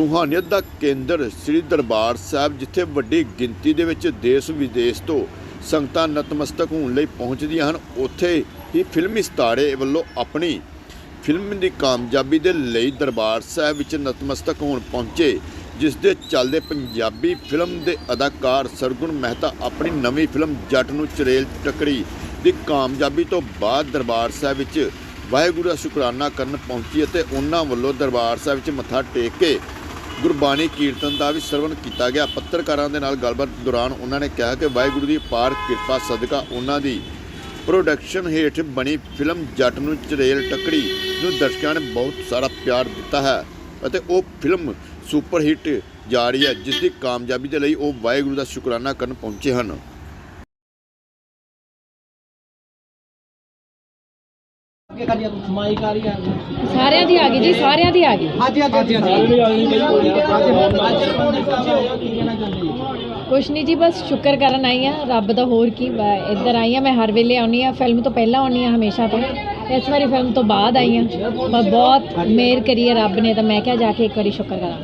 ਰੂਹਾਨੀਅਤ ਦਾ ਕੇਂਦਰ ਸ੍ਰੀ ਦਰਬਾਰ ਸਾਹਿਬ, ਜਿੱਥੇ ਵੱਡੀ ਗਿਣਤੀ ਦੇ ਵਿੱਚ ਦੇਸ਼ ਵਿਦੇਸ਼ ਤੋਂ ਸੰਗਤਾਂ ਨਤਮਸਤਕ ਹੋਣ ਲਈ ਪਹੁੰਚਦੀਆਂ ਹਨ, ਉੱਥੇ ਹੀ ਫਿਲਮੀ ਸਤਾਰੇ ਵੱਲੋਂ ਆਪਣੀ ਫਿਲਮ ਦੀ ਕਾਮਯਾਬੀ ਦੇ ਲਈ ਦਰਬਾਰ ਸਾਹਿਬ ਵਿੱਚ ਨਤਮਸਤਕ ਹੋਣ ਪਹੁੰਚੇ, ਜਿਸ ਦੇ ਚੱਲਦੇ ਪੰਜਾਬੀ ਫਿਲਮ ਦੇ ਅਦਾਕਾਰ ਸਰਗੁਣ ਮਹਿਤਾ ਆਪਣੀ ਨਵੀਂ ਫਿਲਮ ਜੱਟ ਨੂੰ ਚਰੇਲ ਟੱਕਰੀ ਦੀ ਕਾਮਯਾਬੀ ਤੋਂ ਬਾਅਦ ਦਰਬਾਰ ਸਾਹਿਬ ਵਿੱਚ ਵਾਹਿਗੁਰੂ ਦਾ ਸ਼ੁਕਰਾਨਾ ਕਰਨ ਪਹੁੰਚੀ ਅਤੇ ਉਹਨਾਂ ਵੱਲੋਂ ਦਰਬਾਰ ਸਾਹਿਬ ਵਿੱਚ ਮੱਥਾ ਟੇਕ ਕੇ ਗੁਰਬਾਣੀ ਕੀਰਤਨ ਦਾ ਵੀ ਸਰਵਣ ਕੀਤਾ ਗਿਆ। ਪੱਤਰਕਾਰਾਂ ਦੇ ਨਾਲ ਗੱਲਬਾਤ ਦੌਰਾਨ ਉਹਨਾਂ ਨੇ ਕਿਹਾ ਕਿ ਵਾਹਿਗੁਰੂ ਦੀ ਪਾਰ ਕਿਰਪਾ, ਸਦਕਾ ਉਹਨਾਂ ਦੀ ਪ੍ਰੋਡਕਸ਼ਨ ਹੇਠ ਬਣੀ ਫਿਲਮ ਜੱਟ ਨੂੰ ਚਰੇਲ ਟੱਕੜੀ ਨੂੰ ਦਰਸ਼ਕਾਂ ਨੇ ਬਹੁਤ ਸਾਰਾ ਪਿਆਰ ਦਿੱਤਾ ਹੈ ਅਤੇ ਉਹ ਫਿਲਮ ਸੁਪਰ ਹਿੱਟ ਜਾ ਰਹੀ ਹੈ, ਜਿਸ ਦੀ ਕਾਮਯਾਬੀ ਦੇ ਲਈ ਉਹ ਵਾਹਿਗੁਰੂ ਦਾ ਸ਼ੁਕਰਾਨਾ ਕਰਨ ਪਹੁੰਚੇ ਹਨ। ਮਾਈਕ ਆ ਰਹੀ ਆ। ਸਾਰਿਆਂ ਦੀ ਆ ਗਈ ਜੀ ਸਾਰਿਆਂ ਦੀ ਆ ਗਈ। ਹਾਂਜੀ ਹਾਂਜੀ ਹਾਂਜੀ ਕੁਛ ਨਹੀਂ ਜੀ ਬਸ ਸ਼ੁਕਰ ਕਰਨ ਆਈ ਆ ਰੱਬ ਦਾ ਹੋਰ ਕੀ ਇੱਧਰ ਆਈ ਆ ਮੈਂ ਹਰ ਵੇਲੇ ਆਉਣੀ ਆ ਫਿਲਮ ਤੋਂ ਪਹਿਲਾਂ ਆਉਣੀ ਆ ਹਮੇਸ਼ਾ ਤੋਂ। ਇਸ ਵਾਰੀ ਫਿਲਮ ਤੋਂ ਬਾਅਦ ਆਈ ਆ ਪਰ ਬਹੁਤ ਮਿਹਰ ਕਰੀ ਹੈ ਰੱਬ ਨੇ ਤਾਂ ਮੈਂ ਕਿਹਾ ਜਾ ਕੇ ਇੱਕ ਵਾਰੀ ਸ਼ੁਕਰ ਕਰਾਂ।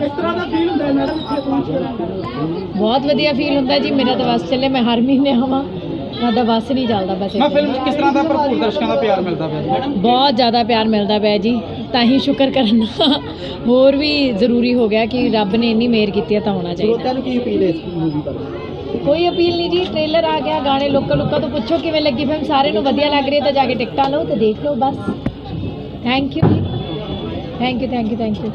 ਕਿਸ ਤਰ੍ਹਾਂ ਦਾ ਫੀਲ ਹੁੰਦਾ ਹੈ ਮੈਡਮ ਇੱਥੇ ਪਹੁੰਚ ਕੇ। ਬਹੁਤ ਵਧੀਆ ਫੀਲ ਹੁੰਦਾ ਜੀ ਮੇਰਾ ਤਾਂ ਬਸ ਚੱਲੇ ਮੈਂ ਹਰ ਮਹੀਨੇ ਆਵਾਂ। ਸਾਡਾ ਬਸ ਨਹੀਂ ਚੱਲਦਾ ਬਸ ਮੈਂ। ਫਿਲਮ ਕਿਸ ਤਰ੍ਹਾਂ ਦਾ ਭਰਪੂਰ ਦਰਸ਼ਕਾਂ ਦਾ ਪਿਆਰ ਮਿਲਦਾ ਪਿਆ ਮੈਡਮ ਬਹੁਤ ਜ਼ਿਆਦਾ ਪਿਆਰ ਮਿਲਦਾ ਪਿਆ ਜੀ ਤਾਂ ਹੀ ਸ਼ੁਕਰ ਕਰਨਾ ਹੋਰ ਵੀ ਜ਼ਰੂਰੀ ਹੋ ਗਿਆ ਕਿ ਰੱਬ ਨੇ ਇੰਨੀ ਮਿਹਰ ਕੀਤੀ ਹੈ ਤਾਂ ਹੋਣਾ ਚਾਹੀਦਾ। ਨੂੰ ਕੀ ਅਪੀਲ ਹੈ ਇਸ ਮੂਵੀ ਬਾਰੇ? ਕੋਈ ਅਪੀਲ ਨਹੀਂ ਜੀ ਟ੍ਰੇਲਰ ਆ ਗਿਆ ਗਾਣੇ ਲੋਕਾਂ ਲੋਕਾਂ ਤੋਂ ਪੁੱਛੋ ਕਿਵੇਂ ਲੱਗੀ ਫਿਲਮ ਸਾਰਿਆਂ ਨੂੰ ਵਧੀਆ ਲੱਗ ਰਹੀ ਹੈ ਤਾਂ ਜਾ ਕੇ ਟਿਕਟਾਂ ਲਓ ਤੇ ਦੇਖ ਲਓ ਬਸ। Thank you thank you thank you thank you